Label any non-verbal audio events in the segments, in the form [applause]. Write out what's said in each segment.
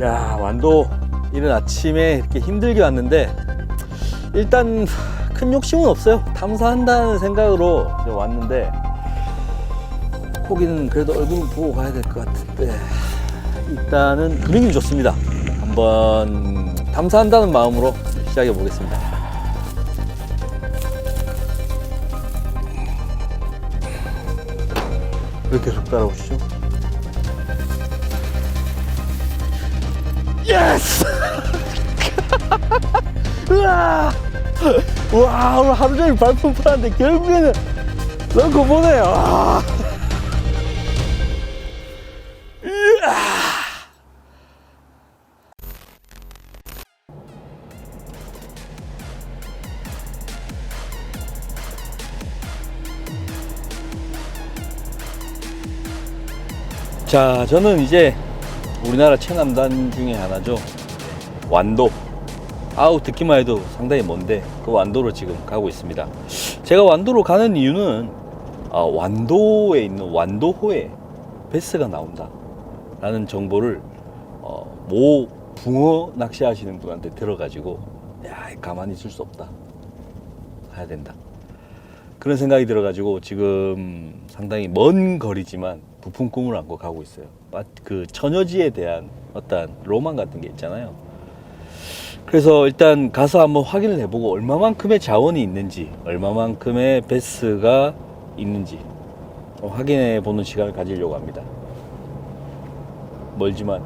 야 완도 이른 아침에 이렇게 힘들게 왔는데 일단 큰 욕심은 없어요. 탐사한다는 생각으로 왔는데 거기는 그래도 얼굴 보고 가야 될 것 같은데 일단은 분위기 좋습니다. 한번 탐사한다는 마음으로 시작해 보겠습니다. 왜 계속 따라오시죠? 우와! 와, 오늘 하루 종일 발품 팔았는데 결국에는 런커 보네요. 자, 저는 이제 우리나라 최남단 중에 하나죠. 완도. 아우, 듣기만 해도 상당히 먼데, 그 완도로 지금 가고 있습니다. 제가 완도로 가는 이유는, 아, 완도에 있는 완도호에 베스가 나온다. 라는 정보를, 어, 모 붕어 낚시하시는 분한테 들어가지고, 야, 가만히 있을 수 없다. 가야 된다. 그런 생각이 들어가지고 지금 상당히 먼 거리지만 부푼 꿈을 안고 가고 있어요. 마- 그 처녀지에 대한 어떤 로망 같은 게 있잖아요. 그래서 일단 가서 한번 확인을 해보고 얼마만큼의 자원이 있는지, 얼마만큼의 베스가 있는지 확인해 보는 시간을 가지려고 합니다. 멀지만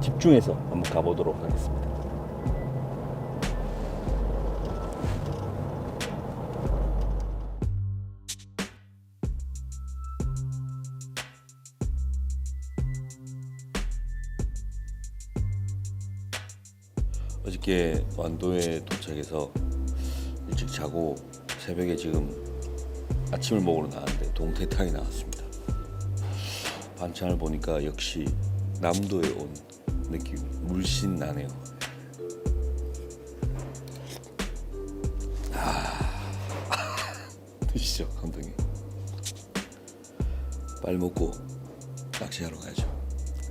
집중해서 한번 가보도록 하겠습니다. 어저께 완도에 도착해서 일찍 자고 새벽에 지금 아침을 먹으러 나왔는데 동태탕이 나왔습니다. 반찬을 보니까 역시 남도에 온 느낌 물씬 나네요. 아, [laughs] 드시죠 감독님. 빨리 먹고 낚시하러 가야죠.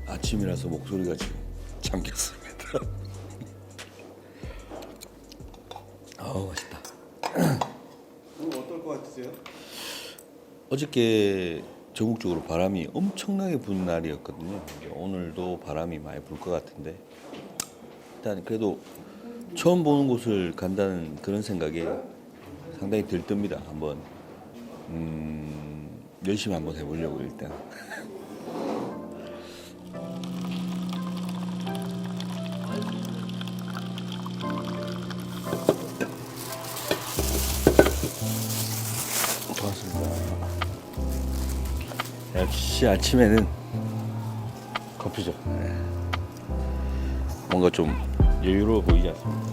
아침이라서 목소리가 지금 잠겼습니다. [laughs] 아우 맛있다. 오늘 어떨 것 같으세요? 어저께 전국적으로 바람이 엄청나게 부는 날이었거든요. 오늘도 바람이 많이 불 것 같은데 일단 그래도 처음 보는 곳을 간다는 그런 생각에 상당히 들뜹니다. 한번 음, 열심히 한번 해보려고 일단. 역시 아침에는 커피죠. 네. 뭔가 좀 여유로워 보이지 않습니까?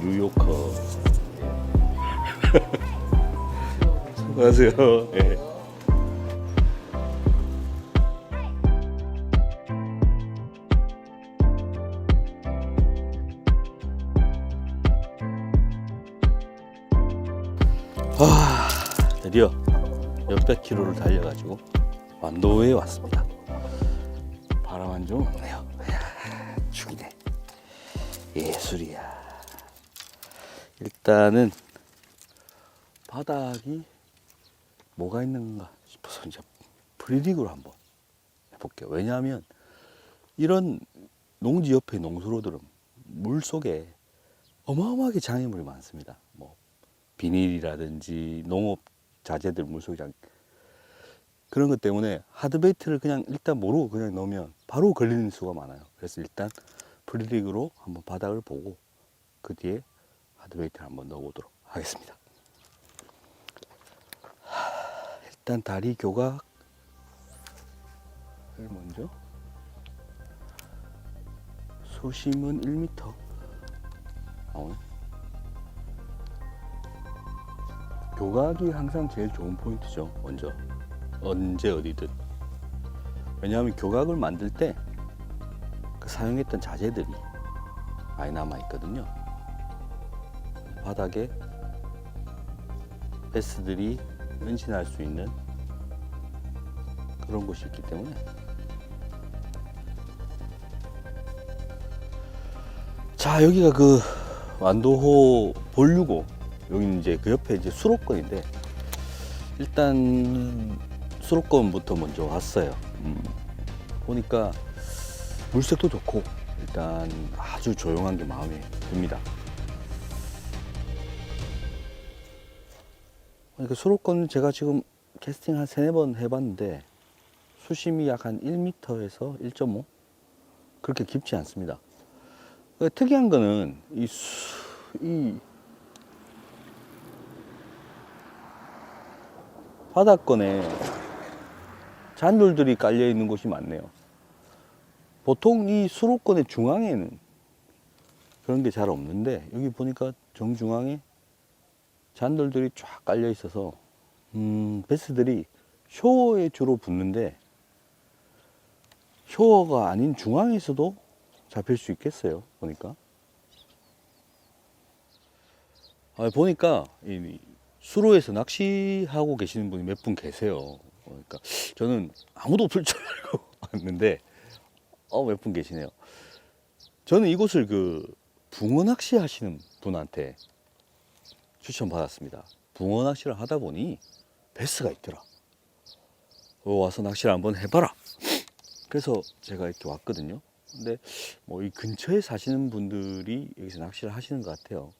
뉴요커. 안녕하세요. 예. 아, 드디어 몇백 킬로를 달려가지고 완도에 왔습니다. 바람 안 좀. 이야, [laughs] 죽이네. 예술이야. 일단은 바닥이 뭐가 있는가 싶어서 이제 프리dig으로 한번 해볼게요. 왜냐하면 이런 농지 옆에 농수로들은 물 속에 어마어마하게 장애물이 많습니다. 뭐 비닐이라든지 농업 자재들 물속에 장 그런 것 때문에 하드베이트를 그냥 일단 모르고 그냥 넣으면 바로 걸리는 수가 많아요. 그래서 일단 프리dig으로 한번 바닥을 보고 그 뒤에 하드베이트를 한번 넣어보도록 하겠습니다. 하, 일단 다리 교각을 먼저 수심은 1m 나오네. 교각이 항상 제일 좋은 포인트죠. 먼저 언제 어디든 왜냐하면 교각을 만들 때 그 사용했던 자재들이 많이 남아 있거든요. 바닥에 베스들이 은신할 수 있는 그런 곳이 있기 때문에 자 여기가 그 완도호 볼유고 여기는 이제 그 옆에 이제 수로권인데 일단 수로권부터 먼저 왔어요. 음, 보니까 물색도 좋고 일단 아주 조용한 게 마음에 듭니다. 그러니까 수로권 제가 지금 캐스팅 한 세네 번 해봤는데 수심이 약 한 1m에서 1.5 그렇게 깊지 않습니다. 그 특이한 거는 이, 수, 이 바닥권에 잔돌들이 깔려 있는 곳이 많네요. 보통 이 수로권의 중앙에는 그런 게 잘 없는데 여기 보니까 정중앙에 잔돌들이 쫙 깔려 있어서 음, 베스들이 쇼어에 주로 붙는데 쇼어가 아닌 중앙에서도 잡힐 수 있겠어요 보니까 아, 보니까 이 수로에서 낚시하고 계시는 분이 몇 분 계세요 그러니까 저는 아무도 없을 줄 알고 [laughs] 왔는데 어 몇 분 계시네요 저는 이곳을 그 붕어 낚시 하시는 분한테 추천받았습니다 붕어 낚시를 하다 보니 베스가 있더라 어, 와서 낚시를 한번 해봐라 그래서 제가 이렇게 왔거든요. 근데 뭐 이 근처에 사시는 분들이 여기서 낚시를 하시는 것 같아요.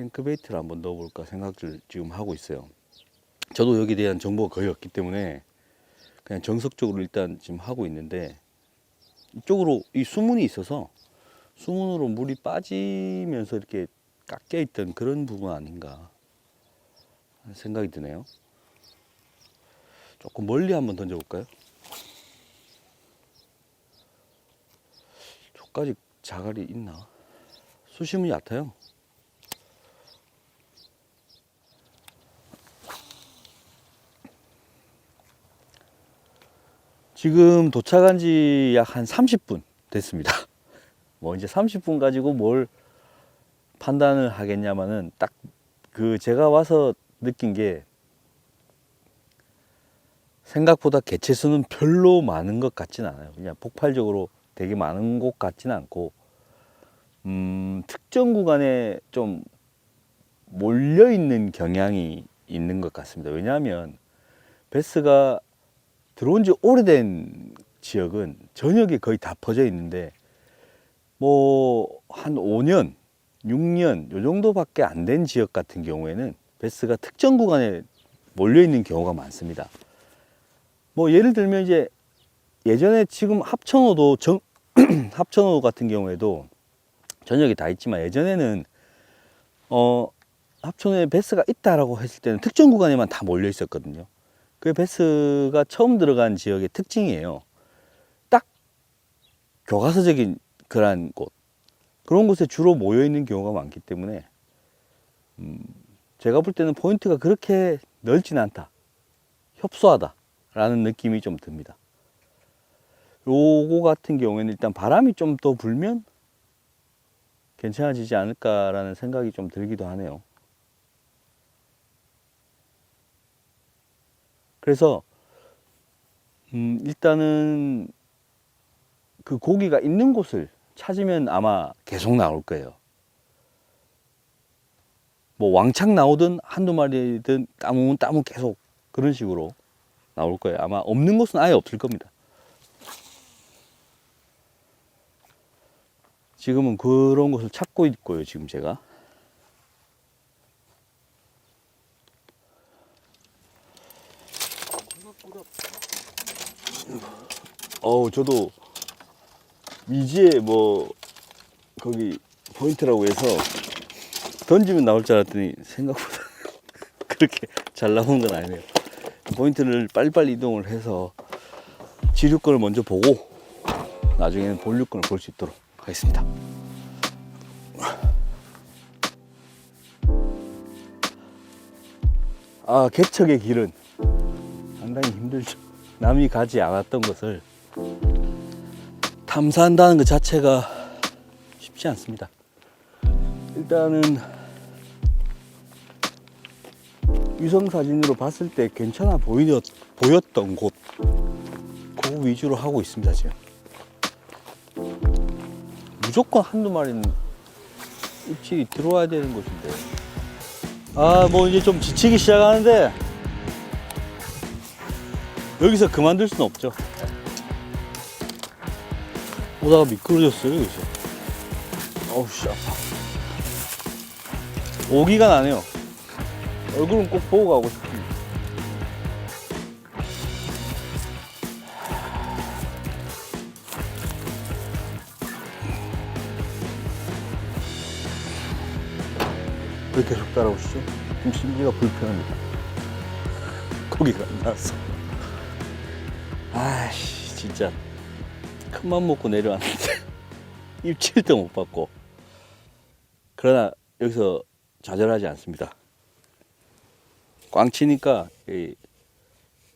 크랭크베이트를 한번 넣어볼까 생각을 지금 하고 있어요. 저도 여기에 대한 정보가 거의 없기 때문에 그냥 정석적으로 일단 지금 하고 있는데 이쪽으로 이 수문이 있어서 수문으로 물이 빠지면서 이렇게 깎여 있던 그런 부분 아닌가 생각이 드네요. 조금 멀리 한번 던져볼까요? 저까지 자갈이 있나? 수심은 얕아요. 지금 도착한 지 약 한 30분 됐습니다. [laughs] 뭐 이제 30분 가지고 뭘 판단을 하겠냐마는 딱 그 제가 와서 느낀 게 생각보다 개체 수는 별로 많은 것 같진 않아요. 그냥 폭발적으로 되게 많은 곳 같지는 않고 음, 특정 구간에 좀 몰려 있는 경향이 있는 것 같습니다. 왜냐하면 베스가 들어온 지 오래된 지역은 전역에 거의 다 퍼져 있는데 뭐 한 5년, 6년 요 정도밖에 안 된 지역 같은 경우에는 베스가 특정 구간에 몰려 있는 경우가 많습니다. 뭐 예를 들면 이제 예전에 지금 합천호도 정, [clears throat] 합천호 같은 경우에도 전역이 다 있지만 예전에는 어 합천호에 베스가 있다라고 했을 때는 특정 구간에만 다 몰려 있었거든요. 그 베스가 처음 들어간 지역의 특징이에요. 딱 교과서적인 그러한 곳 그런 곳에 주로 모여 있는 경우가 많기 때문에 음, 제가 볼 때는 포인트가 그렇게 넓진 않다, 협소하다라는 느낌이 좀 듭니다. 요거 같은 경우에는 일단 바람이 좀 더 불면 괜찮아지지 않을까라는 생각이 좀 들기도 하네요. 그래서 음, 일단은 그 고기가 있는 곳을 찾으면 아마 계속 나올 거예요. 뭐 왕창 나오든 한두 마리든 따문 따문 계속 그런 식으로 나올 거예요. 아마 없는 곳은 아예 없을 겁니다. 지금은 그런 곳을 찾고 있고요. 지금 제가. 어우, 저도 미지에 뭐 거기 포인트라고 해서 던지면 나올 줄 알았더니 생각보다 [laughs] 그렇게 잘 나오는 건 아니네요. 포인트를 빨리빨리 이동을 해서 지류권을 먼저 보고 나중에는 본류권을 볼 수 있도록 하겠습니다. 아, 개척의 길은 상당히 힘들죠. 남이 가지 않았던 것을 탐사한다는 것 자체가 쉽지 않습니다. 일단은 위성 사진으로 봤을 때 괜찮아 보이었, 보였던 곳 그 위주로 하고 있습니다 지금. 무조건 한두 마리는 입질이 들어와야 되는 곳인데. 아 뭐 이제 좀 지치기 시작하는데 여기서 그만둘 수는 없죠 오다가 미끄러졌어요 여기서 어우 씨 아파 오기가 나네요 얼굴은 꼭 보고 가고 싶습니다 왜 계속 따라오시죠? 좀 심리가 불편합니다. [laughs] 고기가 안 나왔어. 아씨, 진짜 큰맘 먹고 내려왔는데 [laughs] 입질도 못 받고. 그러나 여기서 좌절하지 않습니다. 꽝 치니까 이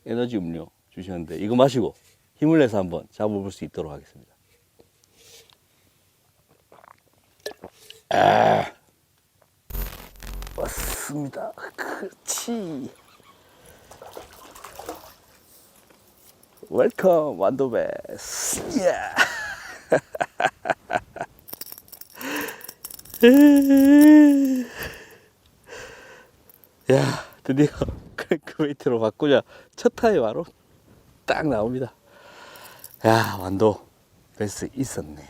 에너지 음료 주셨는데 이거 마시고 힘을 내서 한번 잡아볼 수 있도록 하겠습니다. 아. 왔습니다. 그렇지. 웰컴 완도베스. 야. 야, 드디어 크랭크웨이트로 바꾸자 첫 타임 바로 딱 나옵니다. 야, 완도 베스 있었네요.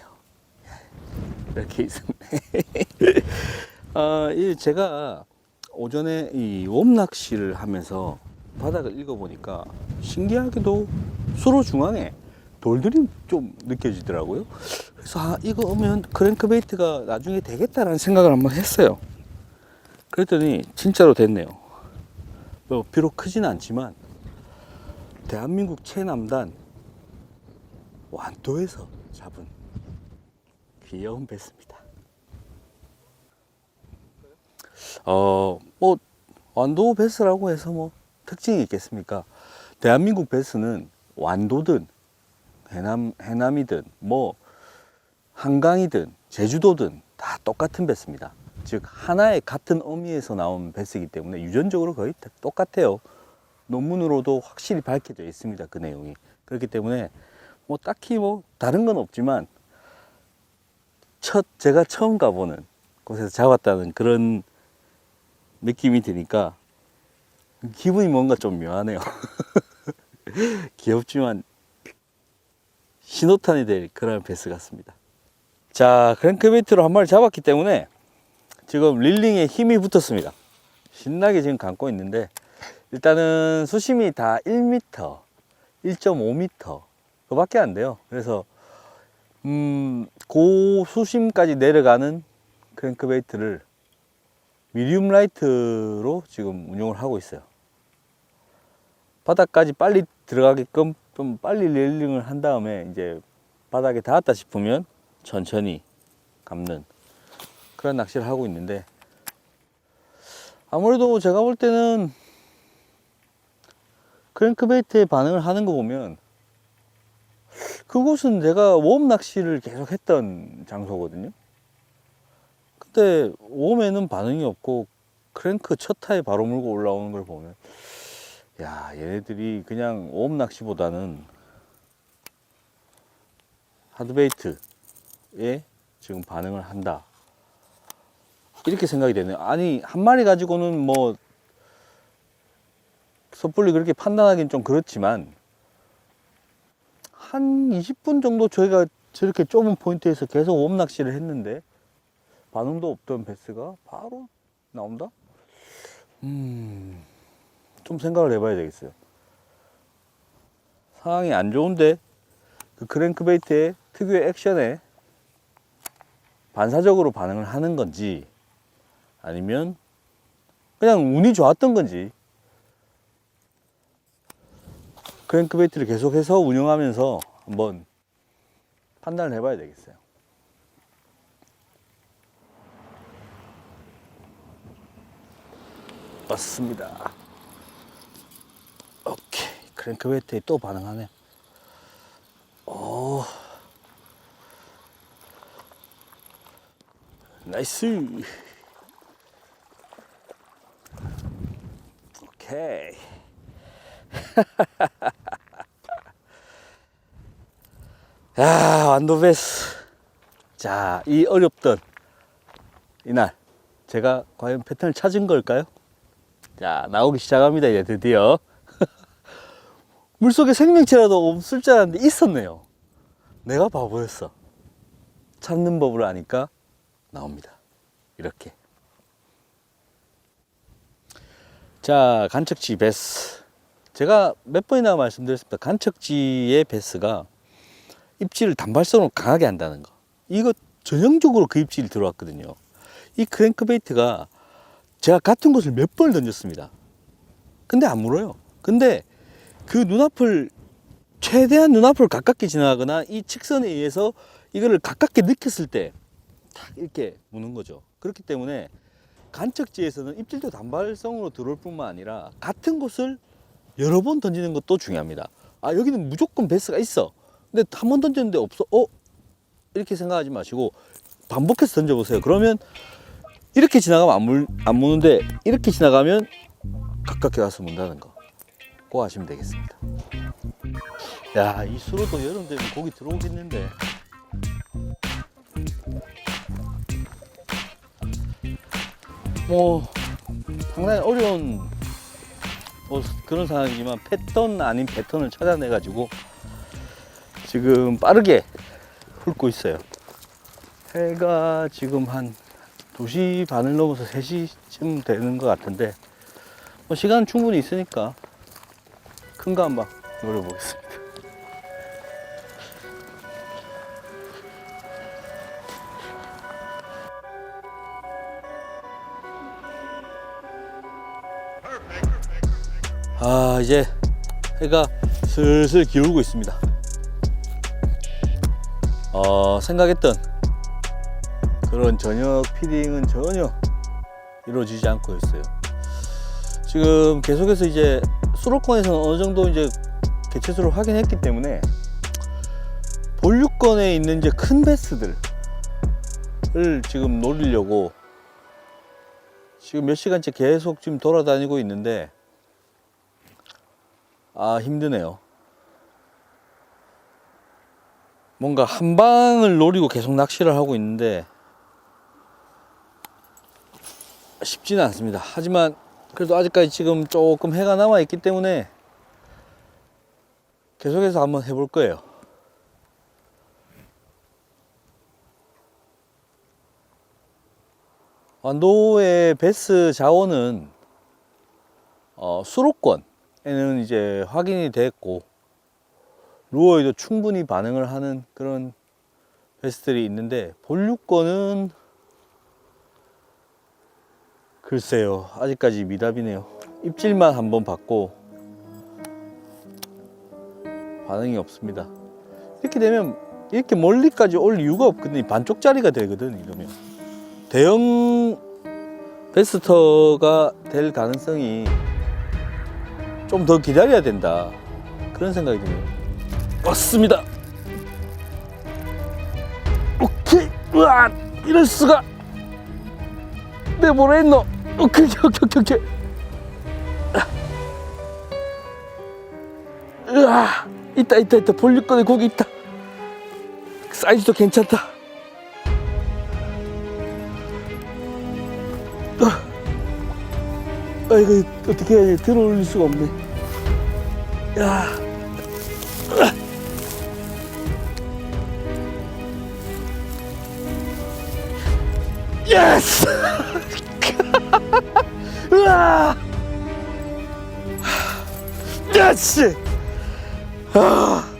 이렇게 있었네. [laughs] 아, 이 제가 오전에 이 웜낚시를 하면서 바닥을 읽어보니까 신기하게도 수로 중앙에 돌들이 좀 느껴지더라고요. 그래서 아, 이거 오면 크랭크베이트가 나중에 되겠다라는 생각을 한번 했어요. 그랬더니 진짜로 됐네요. 뭐 비록 크진 않지만 대한민국 최남단 완도에서 잡은 귀여운 배스입니다. 어, 뭐, 완도 베스라고 해서 뭐, 특징이 있겠습니까? 대한민국 베스는 완도든, 해남, 해남이든, 뭐, 한강이든, 제주도든, 다 똑같은 베스입니다. 즉, 하나의 같은 어미에서 나온 베스이기 때문에 유전적으로 거의 다 똑같아요. 논문으로도 확실히 밝혀져 있습니다. 그 내용이. 그렇기 때문에, 뭐, 딱히 뭐, 다른 건 없지만, 첫, 제가 처음 가보는 곳에서 잡았다는 그런 느낌이 드니까 기분이 뭔가 좀 묘하네요. [laughs] [laughs] 귀엽지만 신호탄이 될 그런 베스 같습니다. 자, 크랭크베이트로 한 마리 잡았기 때문에 지금 릴링에 힘이 붙었습니다. 신나게 지금 감고 있는데 일단은 수심이 다 1m, 1.5m 그 밖에 안 돼요. 그래서 음, 고 수심까지 내려가는 크랭크베이트를 미디움 라이트로 지금 운용을 하고 있어요. 바닥까지 빨리 들어가게끔 좀 빨리 레일링을 한 다음에 이제 바닥에 닿았다 싶으면 천천히 감는 그런 낚시를 하고 있는데 아무래도 제가 볼 때는 크랭크베이트에 반응을 하는 거 보면 그곳은 내가 웜 낚시를 계속 했던 장소거든요. 그때 웜에는 반응이 없고 크랭크 첫 타에 바로 물고 올라오는 걸 보면 야 얘네들이 그냥 웜 낚시보다는 하드베이트에 지금 반응을 한다. 이렇게 생각이 되네요. 아니 한 마리 가지고는 뭐 섣불리 그렇게 판단하기는 좀 그렇지만 한 20분 정도 저희가 저렇게 좁은 포인트에서 계속 웜 낚시를 했는데 반응도 없던 베스가 바로 나온다? 음, 좀 생각을 해봐야 되겠어요. 상황이 안 좋은데 그 크랭크베이트의 특유의 액션에 반사적으로 반응을 하는 건지 아니면 그냥 운이 좋았던 건지 크랭크베이트를 계속해서 운영하면서 한번 판단을 해봐야 되겠어요. 맞습니다. 오케이. 크랭크베이트에 또 반응하네. 오. 나이스. 오케이. [laughs] 야, 완도베스. 자, 이 어렵던 이날 제가 과연 패턴을 찾은 걸까요? 자, 나오기 시작합니다. 이제 드디어. 물속에 생명체라도 없을 줄 알았는데 있었네요. 내가 바보였어. 찾는 법을 아니까 나옵니다. 이렇게. 자, 간척지 베스. 제가 몇 번이나 말씀드렸습니다. 간척지의 베스가 입질을 단발성으로 강하게 한다는 거. 이거 전형적으로 그 입질이 들어왔거든요. 이 크랭크베이트가 제가 같은 곳을 몇 번을 던졌습니다. 근데 안 물어요. 근데 그 눈앞을 최대한 눈앞을 가깝게 지나가거나 이 직선에 의해서 이거를 가깝게 느꼈을 때 탁 이렇게 무는 거죠. 그렇기 때문에 간척지에서는 입질도 단발성으로 들어올 뿐만 아니라 같은 곳을 여러 번 던지는 것도 중요합니다. 아 여기는 무조건 베스가 있어. 근데 한 번 던졌는데 없어. 어? 이렇게 생각하지 마시고 반복해서 던져보세요. 그러면 이렇게 지나가면 안, 물, 안 무는데 이렇게 지나가면 가깝게 가서 문다는 거. 꼭 아시면 되겠습니다. 야, 이 수로도 여름 되면 고기 들어오겠는데. 뭐 상당히 어려운 뭐 그런 상황이지만 패턴 아닌 패턴을 찾아내 가지고 지금 빠르게 훑고 있어요. 해가 지금 한 2시 반을 넘어서 3시쯤 되는 것 같은데 뭐 시간 충분히 있으니까 큰 거 한번 노려보겠습니다. 아 이제 해가 슬슬 기울고 있습니다. 어, 생각했던 그런 저녁 피딩은 전혀 이루어지지 않고 있어요. 지금 계속해서 이제 수로권에서는 어느 정도 이제 개체수를 확인했기 때문에 본류권에 있는 이제 큰 베스들을 지금 노리려고 지금 몇 시간째 계속 지금 돌아다니고 있는데 아 힘드네요. 뭔가 한 방을 노리고 계속 낚시를 하고 있는데 쉽지는 않습니다. 하지만 그래도 아직까지 지금 조금 해가 남아 있기 때문에 계속해서 한번 해볼 거예요. 완도의 베스 자원은 어, 수로권에는 이제 확인이 됐고 루어에도 충분히 반응을 하는 그런 베스들이 있는데 본류권은 글쎄요 아직까지 미답이네요. 입질만 한번 받고 반응이 없습니다. 이렇게 되면 이렇게 멀리까지 올 이유가 없거든요. 반쪽짜리가 되거든 이러면. 대형 베스터가 될 가능성이 좀 더 기다려야 된다. 그런 생각이 드네요. 왔습니다. 오케이, 으아, 이럴 수가. 내 뭐라 했노? 오케이, 오케이, 오케이, 오케이. 으아, 있다, 있다, 있다. 볼륨권에 고기 있다. 사이즈도 괜찮다. 아, 이거 어떻게 해야 지 들어 올릴 수가 없네. 야. 예스! 으아! 예스! 아!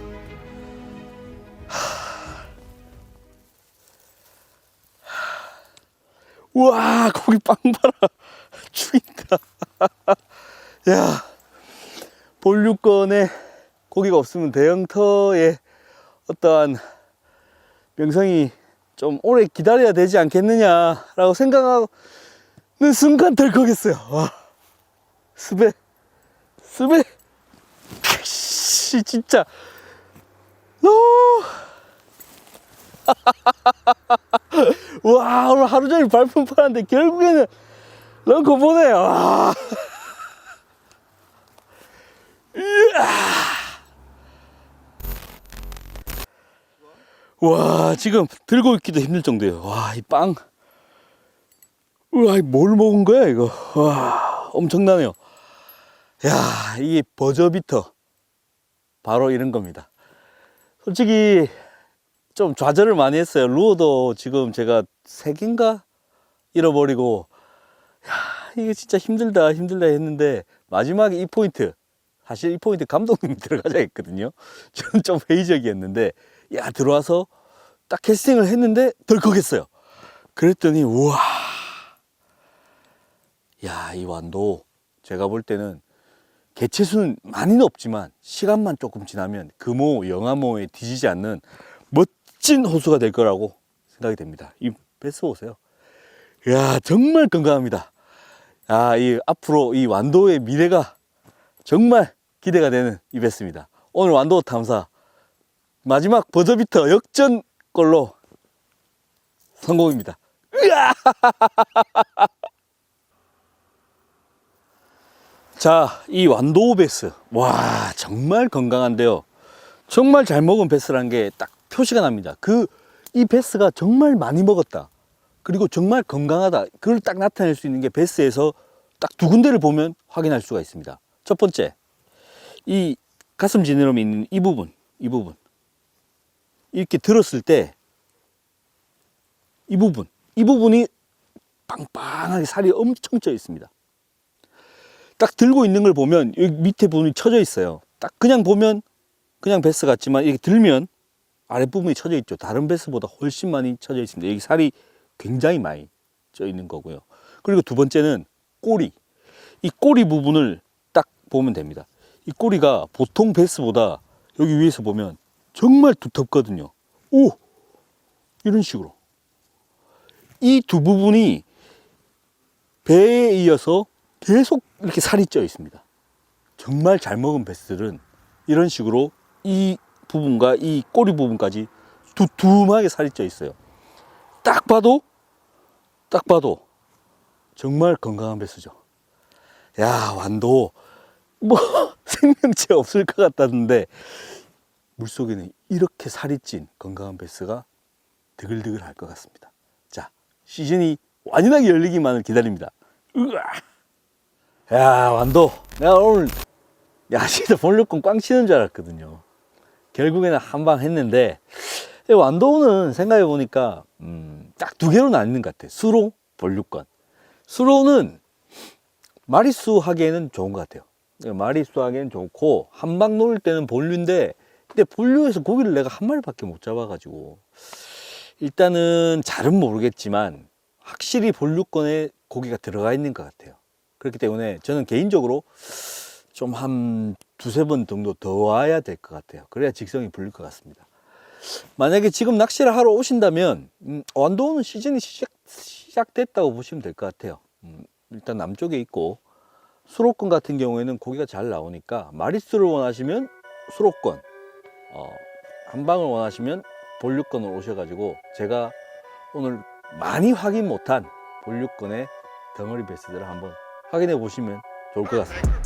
우와, 고기 빵 봐라. [laughs] 죽인다. [laughs] 야, 본류권에 고기가 없으면 대형터에 어떠한 명성이 좀 오래 기다려야 되지 않겠느냐라고 생각하는 순간 덜컥했어요. 와, 스베, 스베, 씨, 진짜, 너무, [laughs] 와, 오늘 하루 종일 발품 팔았는데 결국에는 런커 보네요. 와. 와, 지금 들고 있기도 힘들 정도예요. 와, 이 빵. 우와, 뭘 먹은 거야, 이거. 와, 엄청나네요. 야, 이게 버저비터. 바로 이런 겁니다. 솔직히 좀 좌절을 많이 했어요. 루어도 지금 제가 세 개인가 잃어버리고, 야, 이게 진짜 힘들다, 힘들다 했는데, 마지막에 이 포인트. 사실 이 포인트 감독님이 [laughs] 들어가자 했거든요. 저는 좀 회의적이었는데, 야, 들어와서 딱 캐스팅을 했는데, 덜컥 했어요. 그랬더니, 우와. 야, 이 완도 제가 볼 때는 개체수는 많이는 없지만 시간만 조금 지나면 금호, 영암호에 뒤지지 않는 멋진 호수가 될 거라고 생각이 됩니다. 이 베스 보세요. 야, 정말 건강합니다. 아, 이 앞으로 이 완도의 미래가 정말 기대가 되는 이 베스입니다. 오늘 완도 탐사 마지막 버저비터 역전골로 성공입니다. [laughs] 자, 이 완도 베스. 와, 정말 건강한데요. 정말 잘 먹은 베스라는 게 딱 표시가 납니다. 그, 이 베스가 정말 많이 먹었다. 그리고 정말 건강하다. 그걸 딱 나타낼 수 있는 게 베스에서 딱 두 군데를 보면 확인할 수가 있습니다. 첫 번째, 이 가슴 지느러미 있는 이 부분, 이 부분. 이렇게 들었을 때, 이 부분, 이 부분이 빵빵하게 살이 엄청 쪄 있습니다. 딱 들고 있는 걸 보면 여기 밑에 부분이 쳐져 있어요. 딱 그냥 보면 그냥 베스 같지만 이렇게 들면 아랫부분이 쳐져 있죠. 다른 베스보다 훨씬 많이 쳐져 있습니다. 여기 살이 굉장히 많이 쪄 있는 거고요. 그리고 두 번째는 꼬리. 이 꼬리 부분을 딱 보면 됩니다. 이 꼬리가 보통 베스보다 여기 위에서 보면 정말 두텁거든요. 오! 이런 식으로. 이 두 부분이 배에 이어서 계속 이렇게 살이 쪄 있습니다. 정말 잘 먹은 베스들은 이런 식으로 이 부분과 이 꼬리 부분까지 두툼하게 살이 쪄 있어요. 딱 봐도, 딱 봐도 정말 건강한 베스죠. 야, 완도, 뭐, [laughs] 생명체 없을 것 같다는데, 물속에는 이렇게 살이 찐 건강한 베스가 드글드글 할 것 같습니다. 자, 시즌이 완연하게 열리기만을 기다립니다. 으아! 야, 완도. 내가 오늘, 야, 진짜 볼륨권 꽝 치는 줄 알았거든요. 결국에는 한 방 했는데, 이 완도는 생각해 보니까, 음, 딱 두 개로 나뉘는 것 같아. 수로, 볼륨권. 수로는 마리수 하기에는 좋은 것 같아요. 마리수 하기에는 좋고, 한 방 놓을 때는 볼류인데, 근데 볼류에서 고기를 내가 한 마리밖에 못 잡아 가지고, 일단은 잘은 모르겠지만, 확실히 볼류권에 고기가 들어가 있는 것 같아요. 그렇기 때문에 저는 개인적으로 좀 한 두세 번 정도 더 와야 될 것 같아요. 그래야 직성이 풀릴 것 같습니다. 만약에 지금 낚시를 하러 오신다면, 음, 완도는 시즌이 시작, 시작됐다고 보시면 될 것 같아요. 음, 일단 남쪽에 있고, 수로권 같은 경우에는 고기가 잘 나오니까, 마리수를 원하시면 수로권, 어, 한 방을 원하시면 볼류권을 오셔가지고, 제가 오늘 많이 확인 못한 볼류권의 덩어리 베스들을 한번 확인해 보시면 좋을 것 같습니다.